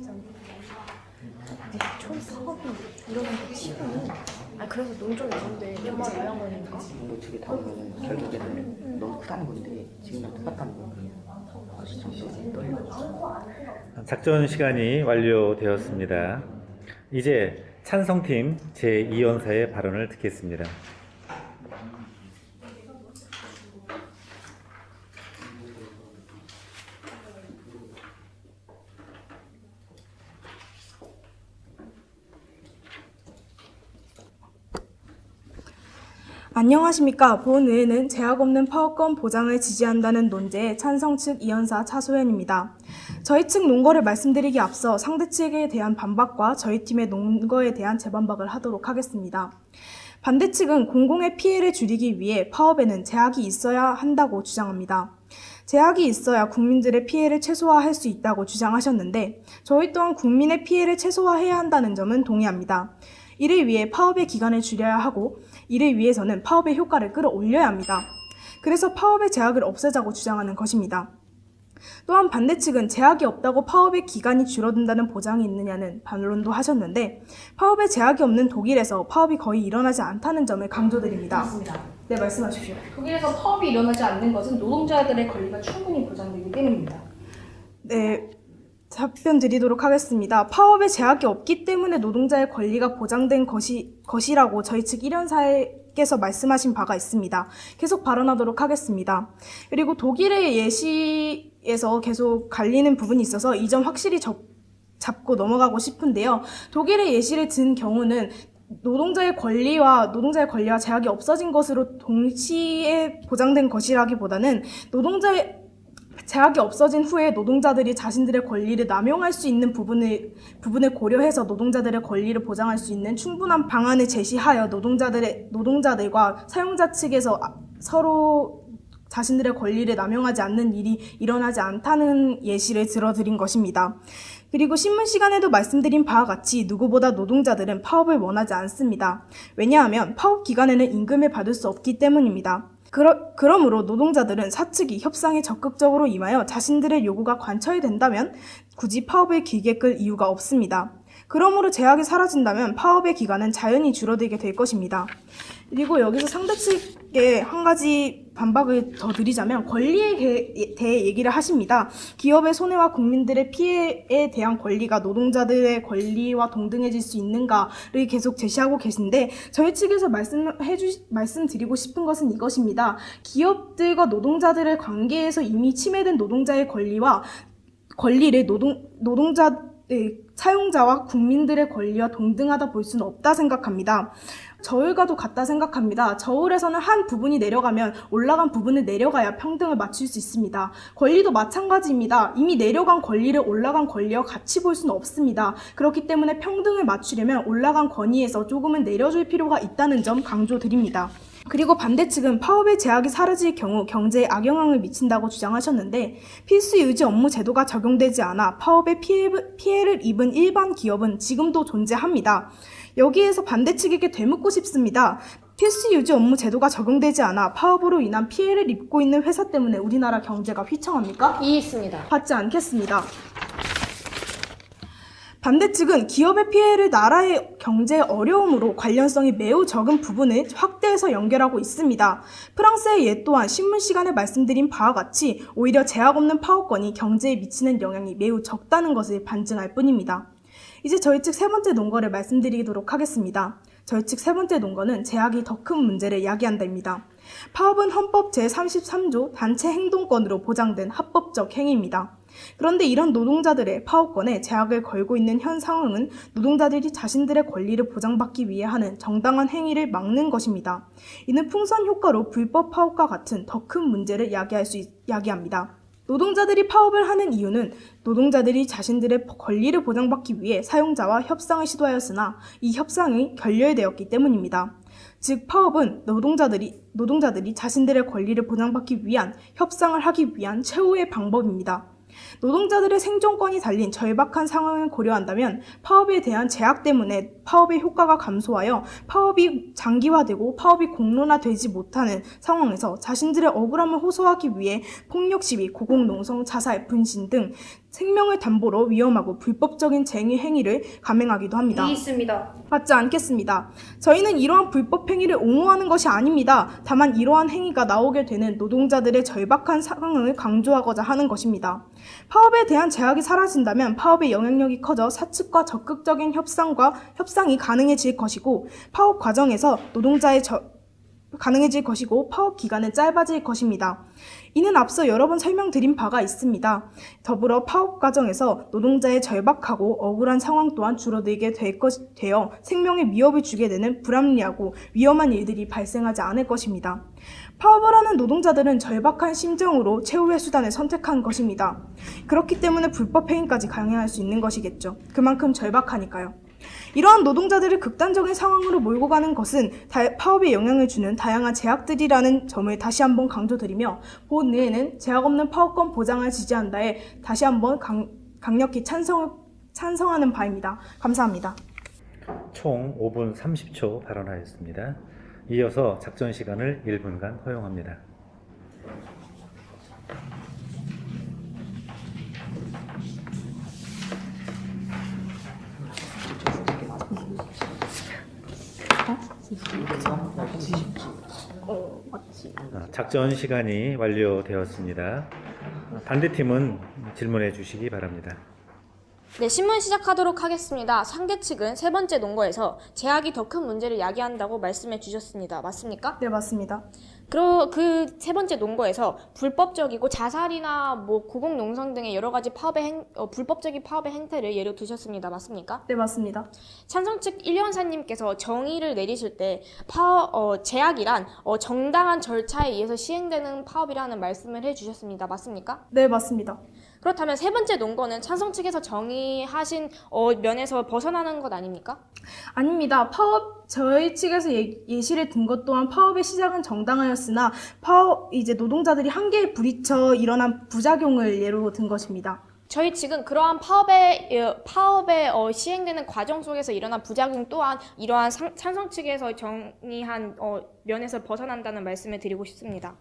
시장 사업이 이런 거 치고는 아 그래서 농촌 이런데 얼마 나양 거니까 뭐 어떻게 다 결국에는 너무 크다는 건데 지금 똑같다는 거예요. 그래서 좀 작전 시간이 완료되었습니다. 이제 찬성팀 제2연사의 발언을 듣겠습니다. 안녕하십니까. 본 의회는 제약 없는 파업권 보장을 지지한다는 논제의 찬성 측 이현사 차소연입니다. 저희 측 논거를 말씀드리기 앞서 상대 측에 대한 반박과 저희 팀의 논거에 대한 재반박을 하도록 하겠습니다. 반대 측은 공공의 피해를 줄이기 위해 파업에는 제약이 있어야 한다고 주장합니다. 제약이 있어야 국민들의 피해를 최소화할 수 있다고 주장하셨는데 저희 또한 국민의 피해를 최소화해야 한다는 점은 동의합니다. 이를 위해 파업의 기간을 줄여야 하고 이를 위해서는 파업의 효과를 끌어올려야 합니다. 그래서 파업의 제약을 없애자고 주장하는 것입니다. 또한 반대 측은 제약이 없다고 파업의 기간이 줄어든다는 보장이 있느냐는 반론도 하셨는데 파업에 제약이 없는 독일에서 파업이 거의 일어나지 않다는 점을 강조드립니다. 맞습니다. 네, 말씀하십시오. 독일에서 파업이 일어나지 않는 것은 노동자들의 권리가 충분히 보장되기 때문입니다. 네, 답변 드리도록 하겠습니다. 파업에 제약이 없기 때문에 노동자의 권리가 보장된 것이, 것이라고 저희 측 1연사께서 말씀하신 바가 있습니다. 계속 발언하도록 하겠습니다. 그리고 독일의 예시에서 계속 갈리는 부분이 있어서 이 점 확실히 접, 잡고 넘어가고 싶은데요. 독일의 예시를 든 경우는 노동자의 권리와 노동자의 권리와 제약이 없어진 것으로 동시에 보장된 것이라기보다는 노동자의 제약이 없어진 후에 노동자들이 자신들의 권리를 남용할 수 있는 부분을 부분을 고려해서 노동자들의 권리를 보장할 수 있는 충분한 방안을 제시하여 노동자들의 노동자들과 사용자 측에서 아- 서로 자신들의 권리를 남용하지 않는 일이 일어나지 않다는 예시를 들어드린 것입니다. 그리고 신문 시간에도 말씀드린 바와 같이 누구보다 노동자들은 파업을 원하지 않습니다. 왜냐하면 파업 기간에는 임금을 받을 수 없기 때문입니다. 그러, 그러므로 노동자들은 사측이 협상에 적극적으로 임하여 자신들의 요구가 관철이 된다면 굳이 파업을 길게 끌 이유가 없습니다. 그러므로 제약이 사라진다면 파업의 기간은 자연히 줄어들게 될 것입니다. 그리고 여기서 상대 측에 한 가지 반박을 더 드리자면 권리에 게- 대해 얘기를 하십니다. 기업의 손해와 국민들의 피해에 대한 권리가 노동자들의 권리와 동등해질 수 있는가를 계속 제시하고 계신데 저희 측에서 말씀해 주 말씀드리고 싶은 것은 이것입니다. 기업들과 노동자들의 관계에서 이미 침해된 노동자의 권리와 권리를 노동 노동자 의 사용자와 국민들의 권리와 동등하다 볼 수는 없다 생각합니다. 저울과도 같다 생각합니다. 저울에서는 한 부분이 내려가면 올라간 부분을 내려가야 평등을 맞출 수 있습니다. 권리도 마찬가지입니다. 이미 내려간 권리를 올라간 권리와 같이 볼 수는 없습니다. 그렇기 때문에 평등을 맞추려면 올라간 권위에서 조금은 내려줄 필요가 있다는 점 강조드립니다. 그리고 반대 측은 파업의 제약이 사라질 경우 경제에 악영향을 미친다고 주장하셨는데 필수 유지 업무 제도가 적용되지 않아 파업에 피해, 피해를 입은 일반 기업은 지금도 존재합니다. 여기에서 반대 측에게 되묻고 싶습니다. 필수 유지 업무 제도가 적용되지 않아 파업으로 인한 피해를 입고 있는 회사 때문에 우리나라 경제가 휘청합니까? 이해했습니다. 받지 않겠습니다. 반대 측은 기업의 피해를 나라의 경제 어려움으로 관련성이 매우 적은 부분을 확대해서 연결하고 있습니다. 프랑스의 예 또한 신문 시간에 말씀드린 바와 같이 오히려 제약 없는 파업권이 경제에 미치는 영향이 매우 적다는 것을 반증할 뿐입니다. 이제 저희 측 세 번째 논거를 말씀드리도록 하겠습니다. 저희 측 세 번째 논거는 제약이 더 큰 문제를 야기한다입니다. 파업은 헌법 제33조 단체 행동권으로 보장된 합법적 행위입니다. 그런데 이런 노동자들의 파업권에 제약을 걸고 있는 현 상황은 노동자들이 자신들의 권리를 보장받기 위해 하는 정당한 행위를 막는 것입니다. 이는 풍선 효과로 불법 파업과 같은 더 큰 문제를 야기할 수 있, 야기합니다. 노동자들이 파업을 하는 이유는 노동자들이 자신들의 권리를 보장받기 위해 사용자와 협상을 시도하였으나 이 협상이 결렬되었기 때문입니다. 즉 파업은 노동자들이 노동자들이 자신들의 권리를 보장받기 위한 협상을 하기 위한 최후의 방법입니다. 노동자들의 생존권이 달린 절박한 상황을 고려한다면 파업에 대한 제약 때문에 파업의 효과가 감소하여 파업이 장기화되고 파업이 공론화되지 못하는 상황에서 자신들의 억울함을 호소하기 위해 폭력 시위, 고공농성, 자살, 분신 등 생명을 담보로 위험하고 불법적인 쟁의 행위를 감행하기도 합니다. 이 있습니다. 받지 않겠습니다. 저희는 이러한 불법 행위를 옹호하는 것이 아닙니다. 다만 이러한 행위가 나오게 되는 노동자들의 절박한 상황을 강조하고자 하는 것입니다. 파업에 대한 제약이 사라진다면 파업의 영향력이 커져 사측과 적극적인 협상과 협상이 가능해질 것이고 파업 과정에서 노동자의 저, 가능해질 것이고 파업 기간은 짧아질 것입니다. 이는 앞서 여러 번 설명드린 바가 있습니다. 더불어 파업 과정에서 노동자의 절박하고 억울한 상황 또한 줄어들게 될 것, 되어 생명에 위협을 주게 되는 불합리하고 위험한 일들이 발생하지 않을 것입니다. 파업을 하는 노동자들은 절박한 심정으로 최후의 수단을 선택한 것입니다. 그렇기 때문에 불법 행위까지 강행할 수 있는 것이겠죠. 그만큼 절박하니까요. 이러한 노동자들을 극단적인 상황으로 몰고 가는 것은 다- 파업에 영향을 주는 다양한 제약들이라는 점을 다시 한번 강조드리며 본 의회는 제약 없는 파업권 보장을 지지한다에 다시 한번 강, 강력히 찬성, 찬성하는 바입니다. 감사합니다. 총 5분 30초 발언하였습니다. 이어서 작전 시간을 1분간 허용합니다. 작전 시간이 완료되었습니다. 반대팀은 질문해 주시기 바랍니다. 네, 신문 시작하도록 하겠습니다. 상대 측은 세 번째 논거에서 제약이 더 큰 문제를 야기한다고 말씀해 주셨습니다. 맞습니까? 네, 맞습니다. 그러 그세 번째 논거에서 불법적이고 자살이나 뭐 고공 농성 등의 여러 가지 파업의 행, 어, 불법적인 파업의 행태를 예로 두셨습니다. 맞습니까? 네, 맞습니다. 찬성 측 일원사님께서 정의를 내리실 때 파업, 어, 제약이란 어, 정당한 절차에 의해서 시행되는 파업이라는 말씀을 해주셨습니다. 맞습니까? 네, 맞습니다. 그렇다면 세 번째 논거는 찬성 측에서 정의하신 어, 면에서 벗어나는 것 아닙니까? 아닙니다. 파업 저희 측에서 예, 예시를 든 것 또한 파업의 시작은 정당하였 으나 파업 이제 노동자들이 한계에 부딪혀 일어난 부작용을 예로 든 것입니다. 저희 측은 그러한 파업에 어, 파업에 어, 시행되는 과정 속에서 일어난 부작용 또한 이러한 상- 찬성 측에서 정의한 어, 면에서 벗어난다는 말씀을 드리고 싶습니다.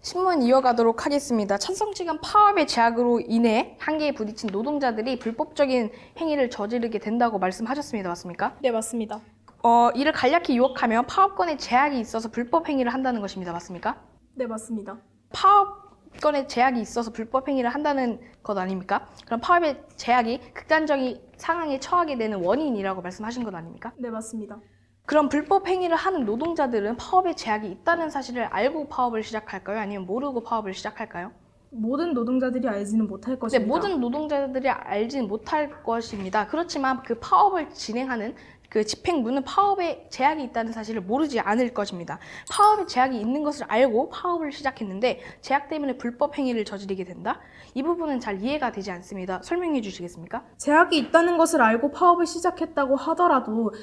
신문 이어가도록 하겠습니다. 찬성 측은 파업의 제약으로 인해 한계에 부딪힌 노동자들이 불법적인 행위를 저지르게 된다고 말씀하셨습니다. 맞습니까? 네, 맞습니다. 어, 이를 간략히 요약하면 파업권에 제약이 있어서 불법 행위를 한다는 것입니다. 맞습니까? 네, 맞습니다. 파업권에 제약이 있어서 불법 행위를 한다는 것 아닙니까? 그럼 파업의 제약이 극단적인 상황에 처하게 되는 원인이라고 말씀하신 것 아닙니까? 네, 맞습니다. 그럼 불법 행위를 하는 노동자들은 파업의 제약이 있다는 사실을 알고 파업을 시작할까요? 아니면 모르고 파업을 시작할까요? 모든 노동자들이 알지는 못할 네, 것입니다. 모든 노동자들이 알지는 못할 것입니다. 그렇지만 그 파업을 진행하는 그 집행부는 파업에 제약이 있다는 사실을 모르지 않을 것입니다. 파업에 제약이 있는 것을 알고 파업을 시작했는데 제약 때문에 불법 행위를 저지르게 된다? 이 부분은 잘 이해가 되지 않습니다. 설명해 주시겠습니까? 제약이 있다는 것을 알고 파업을 시작했다고 하더라도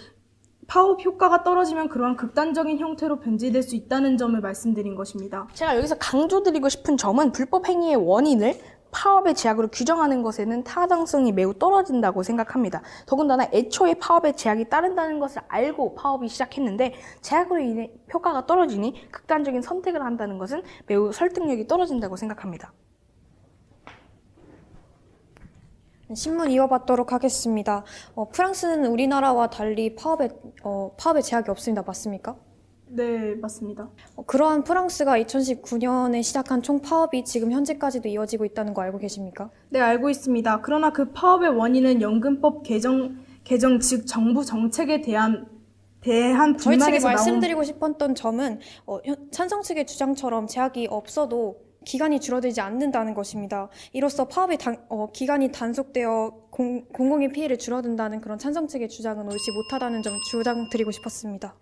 파업 효과가 떨어지면 그러한 극단적인 형태로 변질될 수 있다는 점을 말씀드린 것입니다. 제가 여기서 강조드리고 싶은 점은 불법 행위의 원인을 파업의 제약으로 규정하는 것에는 타당성이 매우 떨어진다고 생각합니다. 더군다나 애초에 파업의 제약이 따른다는 것을 알고 파업이 시작했는데 제약으로 인해 효과가 떨어지니 극단적인 선택을 한다는 것은 매우 설득력이 떨어진다고 생각합니다. 신문 이어받도록 하겠습니다. 어, 프랑스는 우리나라와 달리 파업에, 어, 파업에 제약이 없습니다. 맞습니까? 네, 맞습니다. 어, 그러한 프랑스가 2019년에 시작한 총 파업이 지금 현재까지도 이어지고 있다는 거 알고 계십니까? 네, 알고 있습니다. 그러나 그 파업의 원인은 연금법 개정, 개정 즉 정부 정책에 대한 대한 저희 측이 불만에서 나온 말씀드리고 싶었던 점은 어, 현- 찬성 측의 주장처럼 제약이 없어도 기간이 줄어들지 않는다는 것입니다. 이로써 파업의 단- 어, 기간이 단속되어 공, 공공의 피해를 줄어든다는 그런 찬성 측의 주장은 옳지 못하다는 점 주장드리고 싶었습니다.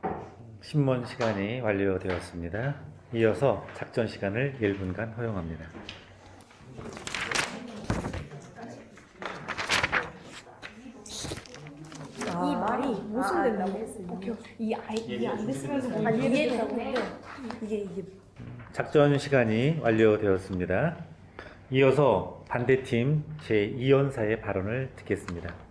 신문 시간이 완료되었습니다. 이어서 작전 시간을 1분간 허용합니다. 이 말이 모순되는 오케이, 이 아이 이게 안 됐으면서 뭐 이해를 작전 시간이 완료되었습니다. 이어서 반대팀 제2연사의 발언을 듣겠습니다.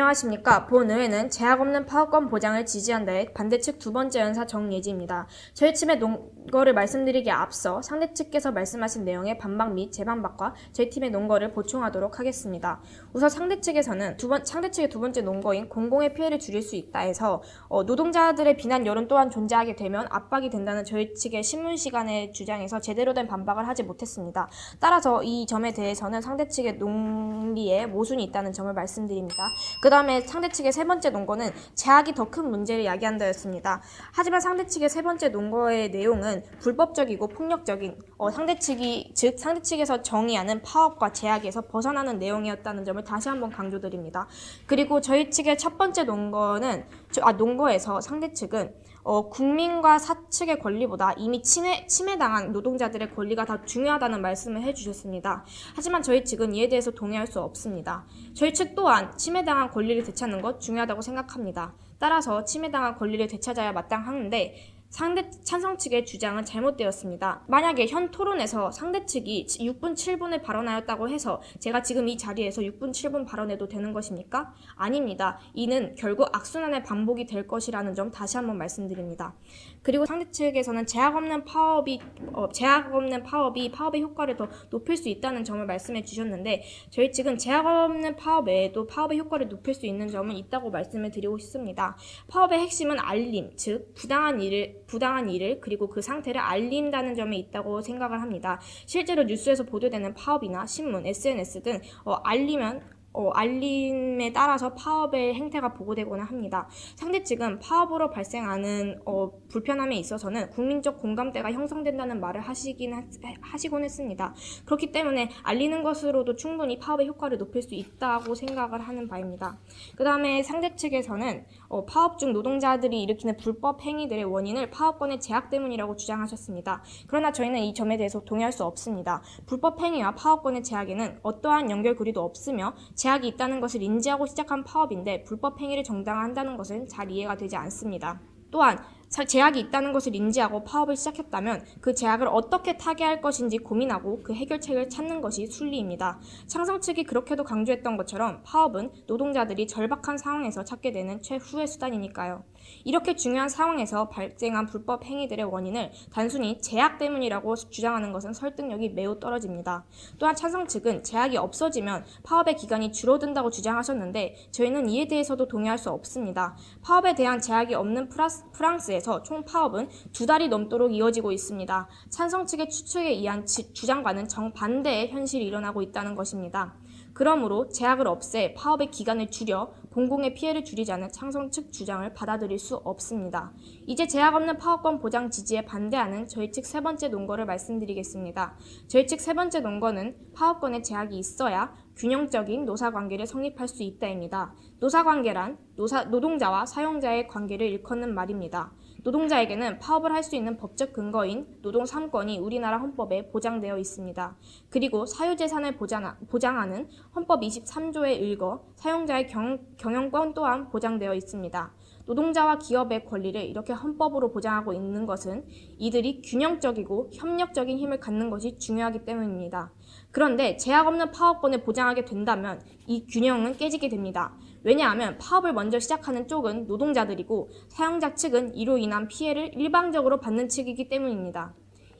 안녕하십니까. 본의회는 제약 없는 파업권 보장을 지지한다의 반대측 두 번째 연사 정예지입니다. 저희 팀의 논거를 말씀드리기에 앞서 상대 측께서 말씀하신 내용의 반박 및 재반박과 저희 팀의 논거를 보충하도록 하겠습니다. 우선 상대 측에서는 두 번, 상대 측의 두 번째 논거인 공공의 피해를 줄일 수 있다 해서 어, 노동자들의 비난 여론 또한 존재하게 되면 압박이 된다는 저희 측의 신문 시간의 주장에서 제대로 된 반박을 하지 못했습니다. 따라서 이 점에 대해서는 상대 측의 논리에 모순이 있다는 점을 말씀드립니다. 그 다음에 상대 측의 세 번째 논거는 제약이 더 큰 문제를 야기한다였습니다. 하지만 상대 측의 세 번째 논거의 내용은 불법적이고 폭력적인 어, 상대 측이 즉 상대 측에서 정의하는 파업과 제약에서 벗어나는 내용이었다는 점을 다시 한번 강조드립니다. 그리고 저희 측의 첫 번째 논거는 저- 아 논거에서 상대 측은 어, 국민과 사측의 권리보다 이미 침해, 침해당한 노동자들의 권리가 더 중요하다는 말씀을 해주셨습니다. 하지만 저희 측은 이에 대해서 동의할 수 없습니다. 저희 측 또한 침해당한 권리를 되찾는 것 중요하다고 생각합니다. 따라서 침해당한 권리를 되찾아야 마땅한데 상대 찬성 측의 주장은 잘못되었습니다. 만약에 현 토론에서 상대 측이 6분 7분을 발언하였다고 해서 제가 지금 이 자리에서 6분 7분 발언해도 되는 것입니까? 아닙니다. 이는 결국 악순환의 반복이 될 것이라는 점 다시 한번 말씀드립니다. 그리고 상대 측에서는 제약 없는 파업이 어, 제약 없는 파업이 파업의 효과를 더 높일 수 있다는 점을 말씀해 주셨는데 저희 측은 제약 없는 파업 외에도 파업의 효과를 높일 수 있는 점은 있다고 말씀을 드리고 싶습니다. 파업의 핵심은 알림, 즉 부당한 일을 부당한 일을 그리고 그 상태를 알린다는 점에 있다고 생각을 합니다. 실제로 뉴스에서 보도되는 파업이나 신문, SNS 등 어, 알리면 어, 알림에 따라서 파업의 행태가 보고되거나 합니다. 상대 측은 파업으로 발생하는 어, 불편함에 있어서는 국민적 공감대가 형성된다는 말을 하시긴 하, 하시곤 했습니다. 그렇기 때문에 알리는 것으로도 충분히 파업의 효과를 높일 수 있다고 생각을 하는 바입니다. 그 다음에 상대 측에서는 어, 파업 중 노동자들이 일으키는 불법 행위들의 원인을 파업권의 제약 때문이라고 주장하셨습니다. 그러나 저희는 이 점에 대해서 동의할 수 없습니다. 불법 행위와 파업권의 제약에는 어떠한 연결고리도 없으며 제약이 있다는 것을 인지하고 시작한 파업인데 불법 행위를 정당화한다는 것은 잘 이해가 되지 않습니다. 또한 사- 제약이 있다는 것을 인지하고 파업을 시작했다면 그 제약을 어떻게 타개할 것인지 고민하고 그 해결책을 찾는 것이 순리입니다. 창성 측이 그렇게도 강조했던 것처럼 파업은 노동자들이 절박한 상황에서 찾게 되는 최후의 수단이니까요. 이렇게 중요한 상황에서 발생한 불법 행위들의 원인을 단순히 제약 때문이라고 주장하는 것은 설득력이 매우 떨어집니다. 또한 찬성 측은 제약이 없어지면 파업의 기간이 줄어든다고 주장하셨는데 저희는 이에 대해서도 동의할 수 없습니다. 파업에 대한 제약이 없는 프라스, 프랑스에서 총 파업은 두 달이 넘도록 이어지고 있습니다. 찬성 측의 추측에 의한 지- 주장과는 정반대의 현실이 일어나고 있다는 것입니다. 그러므로 제약을 없애 파업의 기간을 줄여 공공의 피해를 줄이자는 창성 측 주장을 받아들일 수 없습니다. 이제 제약 없는 파업권 보장 지지에 반대하는 저희 측 세 번째 논거를 말씀드리겠습니다. 저희 측 세 번째 논거는 파업권에 제약이 있어야 균형적인 노사관계를 성립할 수 있다입니다. 노사관계란 노사, 노동자와 사용자의 관계를 일컫는 말입니다. 노동자에게는 파업을 할 수 있는 법적 근거인 노동 3권이 우리나라 헌법에 보장되어 있습니다. 그리고 사유재산을 보장, 보장하는 헌법 23조에 일거 사용자의 경, 경영권 또한 보장되어 있습니다. 노동자와 기업의 권리를 이렇게 헌법으로 보장하고 있는 것은 이들이 균형적이고 협력적인 힘을 갖는 것이 중요하기 때문입니다. 그런데 제약 없는 파업권을 보장하게 된다면 이 균형은 깨지게 됩니다. 왜냐하면 파업을 먼저 시작하는 쪽은 노동자들이고 사용자 측은 이로 인한 피해를 일방적으로 받는 측이기 때문입니다.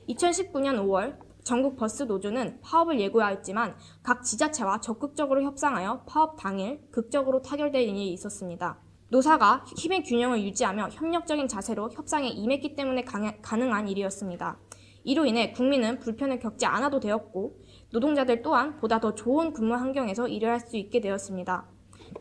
2019년 5월 전국 버스 노조는 파업을 예고하였지만 각 지자체와 적극적으로 협상하여 파업 당일 극적으로 타결될 일이 있었습니다. 노사가 힘의 균형을 유지하며 협력적인 자세로 협상에 임했기 때문에 가능한 일이었습니다. 이로 인해 국민은 불편을 겪지 않아도 되었고 노동자들 또한 보다 더 좋은 근무 환경에서 일을 할 수 있게 되었습니다.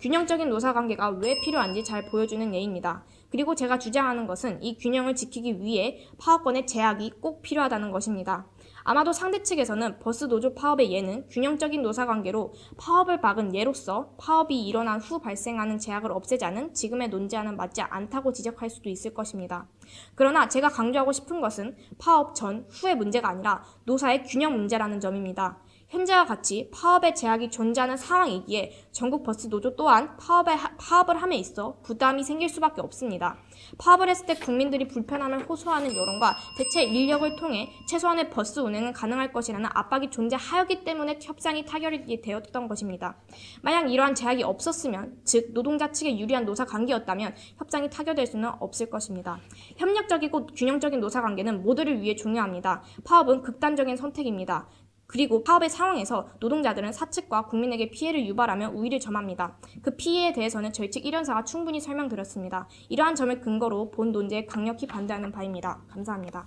균형적인 노사 관계가 왜 필요한지 잘 보여주는 예입니다. 그리고 제가 주장하는 것은 이 균형을 지키기 위해 파업권의 제약이 꼭 필요하다는 것입니다. 아마도 상대 측에서는 버스 노조 파업의 예는 균형적인 노사 관계로 파업을 박은 예로서 파업이 일어난 후 발생하는 제약을 없애자는 지금의 논제와는 맞지 않다고 지적할 수도 있을 것입니다. 그러나 제가 강조하고 싶은 것은 파업 전, 후의 문제가 아니라 노사의 균형 문제라는 점입니다. 현재와 같이 파업의 제약이 존재하는 상황이기에 전국 버스 노조 또한 파업에, 하- 파업을 함에 있어 부담이 생길 수밖에 없습니다. 파업을 했을 때 국민들이 불편함을 호소하는 여론과 대체 인력을 통해 최소한의 버스 운행은 가능할 것이라는 압박이 존재하였기 때문에 협상이 타결이 되었던 것입니다. 만약 이러한 제약이 없었으면, 즉 노동자 측에 유리한 노사 관계였다면 협상이 타결될 수는 없을 것입니다. 협력적이고 균형적인 노사 관계는 모두를 위해 중요합니다. 파업은 극단적인 선택입니다. 그리고 파업의 상황에서 노동자들은 사측과 국민에게 피해를 유발하며 우위를 점합니다. 그 피해에 대해서는 저희 측 1연사가 충분히 설명드렸습니다. 이러한 점을 근거로 본 논제에 강력히 반대하는 바입니다. 감사합니다.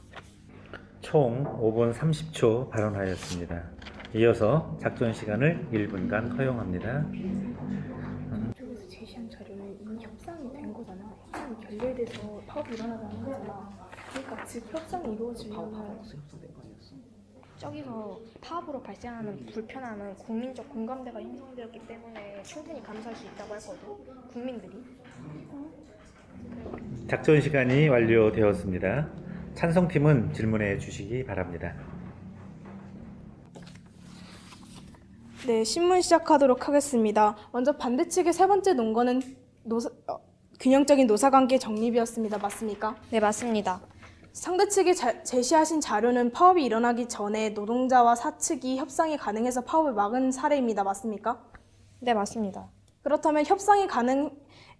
총 5분 30초 발언하였습니다. 이어서 작전 시간을 1분간 허용합니다. 쪽에서 제시한 자료는 이미 협상이 된 거잖아. 협상이 결렬돼서 파업이 일어나자는 거잖아. 그러니까 즉 협상이 이루어지려면 저기서 파업으로 발생하는 불편함은 국민적 공감대가 형성되었기 때문에 충분히 감수할 수 있다고 했거든. 국민들이. 작전 시간이 완료되었습니다. 찬성팀은 질문해 주시기 바랍니다. 네, 신문 시작하도록 하겠습니다. 먼저 반대 측의 세 번째 논거는 노사, 어, 균형적인 노사관계 정립이었습니다. 맞습니까? 네, 맞습니다. 상대 측이 자- 제시하신 자료는 파업이 일어나기 전에 노동자와 사측이 협상이 가능해서 파업을 막은 사례입니다. 맞습니까? 네, 맞습니다. 그렇다면 협상이 가능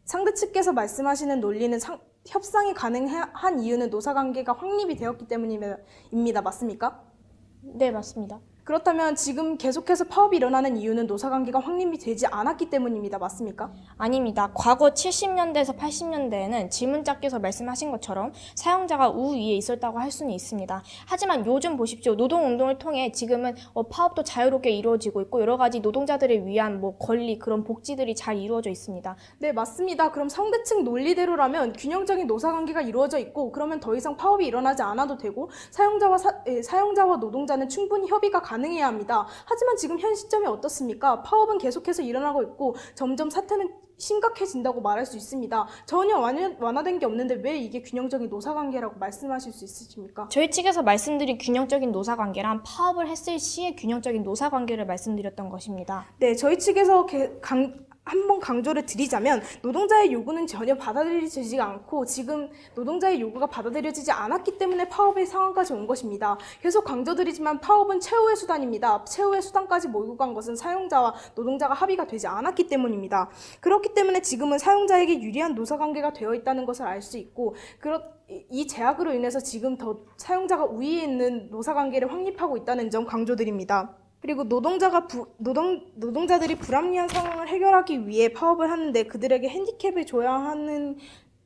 상대 측께서 말씀하시는 논리는 상- 협상이 가능한 이유는 노사 관계가 확립이 되었기 때문입니다. 맞습니까? 네, 맞습니다. 그렇다면 지금 계속해서 파업이 일어나는 이유는 노사관계가 확립이 되지 않았기 때문입니다. 맞습니까? 아닙니다. 과거 70년대에서 80년대에는 질문자께서 말씀하신 것처럼 사용자가 우위에 있었다고 할 수는 있습니다. 하지만 요즘 보십시오. 노동운동을 통해 지금은 어, 파업도 자유롭게 이루어지고 있고 여러 가지 노동자들을 위한 뭐 권리 그런 복지들이 잘 이루어져 있습니다. 네, 맞습니다. 그럼 상대측 논리대로라면 균형적인 노사관계가 이루어져 있고 그러면 더 이상 파업이 일어나지 않아도 되고 사용자와 사, 예, 사용자와 노동자는 충분히 협의가 가 능해야 합니다. 하지만 지금 현 시점이 어떻습니까? 파업은 계속해서 일어나고 있고 점점 사태는 심각해진다고 말할 수 있습니다. 전혀 완화, 완화 된 게 없는데 왜 이게 균형적인 노사관계라고 말씀하실 수 있으십니까? 저희 측에서 말씀드린 균형적인 노사관계란 파업을 했을 시의 균형적인 노사관계를 말씀드렸던 것입니다. 네, 저희 측에서 개- 강, 한번 강조를 드리자면 노동자의 요구는 전혀 받아들여지지 않고 지금 노동자의 요구가 받아들여지지 않았기 때문에 파업의 상황까지 온 것입니다. 계속 강조드리지만 파업은 최후의 수단입니다. 최후의 수단까지 몰고 간 것은 사용자와 노동자가 합의가 되지 않았기 때문입니다. 그렇기 때문에 지금은 사용자에게 유리한 노사관계가 되어 있다는 것을 알 수 있고 그렇 이- 이 제약으로 인해서 지금 더 사용자가 우위에 있는 노사관계를 확립하고 있다는 점 강조드립니다. 그리고 노동자가 부, 노동 노동자들이 불합리한 상황을 해결하기 위해 파업을 하는데 그들에게 핸디캡을 줘야 하는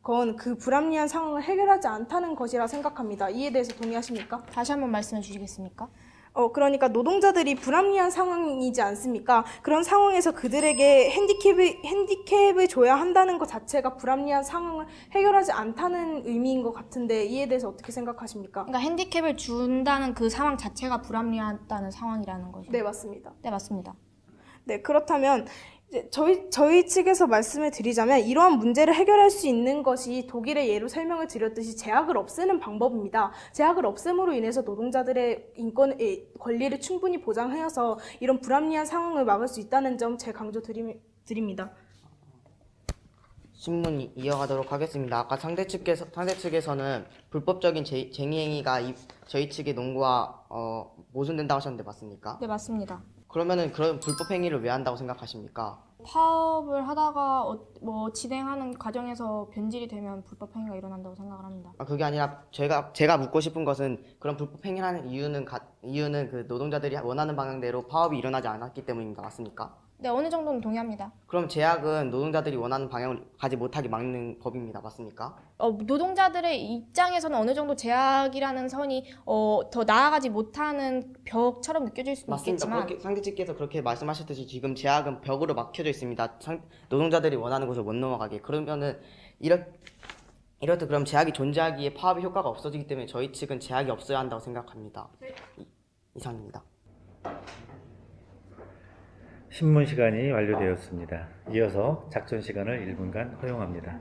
건 그 불합리한 상황을 해결하지 않다는 것이라 생각합니다. 이에 대해서 동의하십니까? 다시 한번 말씀해 주시겠습니까? 어 그러니까 노동자들이 불합리한 상황이지 않습니까? 그런 상황에서 그들에게 핸디캡을 핸디캡을 줘야 한다는 것 자체가 불합리한 상황을 해결하지 않다는 의미인 것 같은데 이에 대해서 어떻게 생각하십니까? 그러니까 핸디캡을 준다는 그 상황 자체가 불합리하다는 상황이라는 거죠. 네 맞습니다. 네, 맞습니다. 네, 그렇다면 저희 저희 측에서 말씀을 드리자면 이러한 문제를 해결할 수 있는 것이 독일의 예로 설명을 드렸듯이 제약을 없애는 방법입니다. 제약을 없앰으로 인해서 노동자들의 인권 의 권리를 충분히 보장하여서 이런 불합리한 상황을 막을 수 있다는 점제 강조 드립니다. 신문 이- 이어가도록 하겠습니다. 아까 상대 측에서 상대 측에서는 불법적인 제, 쟁의 행위가 이- 저희 측의 농구와 어, 모순된다고 하셨는데 맞습니까? 네, 맞습니다. 그러면은 그런 불법 행위를 왜 한다고 생각하십니까? 파업을 하다가 어, 뭐 진행하는 과정에서 변질이 되면 불법 행위가 일어난다고 생각을 합니다. 아, 그게 아니라 제가 제가 묻고 싶은 것은 그런 불법 행위를 하는 이유는 가, 이유는 그 노동자들이 원하는 방향대로 파업이 일어나지 않았기 때문입니다. 맞습니까? 네, 어느 정도는 동의합니다. 그럼 제약은 노동자들이 원하는 방향을 가지 못하게 막는 법입니다. 맞습니까? 어, 노동자들의 입장에서는 어느 정도 제약이라는 선이 어, 더 나아가지 못하는 벽처럼 느껴질 수는 맞습니다. 있겠지만 그렇게 상대 측께서 그렇게 말씀하셨듯이 지금 제약은 벽으로 막혀져 있습니다. 상- 노동자들이 원하는 곳을 못 넘어가게. 그러면은 이렇 이렇듯 그럼 제약이 존재하기에 파업의 효과가 없어지기 때문에 저희 측은 제약이 없어야 한다고 생각합니다. 이, 이상입니다. 신문 시간이 완료되었습니다. 이어서 작전 시간을 1분간 허용합니다.